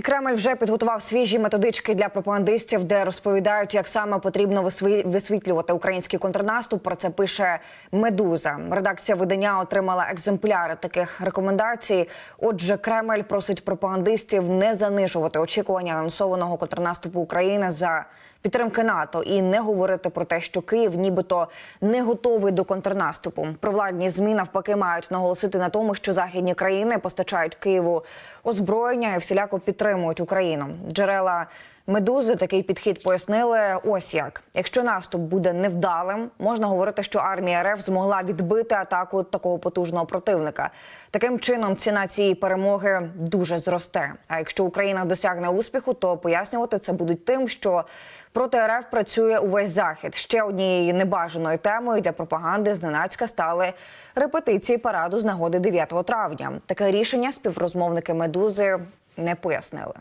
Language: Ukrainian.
І Кремль вже підготував свіжі методички для пропагандистів, де розповідають, як саме потрібно висві- висвітлювати український контрнаступ. Про це пише Медуза. Редакція видання отримала екземпляри таких рекомендацій. Отже, Кремль просить пропагандистів не занижувати очікування анонсованого контрнаступу України за підтримки НАТО і не говорити про те, що Київ нібито не готовий до контрнаступу. Провладні змі навпаки мають наголосити на тому, що західні країни постачають Києву озброєння і всіляко підтримують Україну. Джерела медузи такий підхід пояснили. Ось як якщо наступ буде невдалим, можна говорити, що армія РФ змогла відбити атаку такого потужного противника. Таким чином ціна цієї перемоги дуже зросте. А якщо Україна досягне успіху, то пояснювати це будуть тим, що проти РФ працює увесь захід. Ще однією небажаною темою для пропаганди зненацька стали репетиції параду з нагоди 9 травня. Таке рішення співрозмовники медузи не пояснили.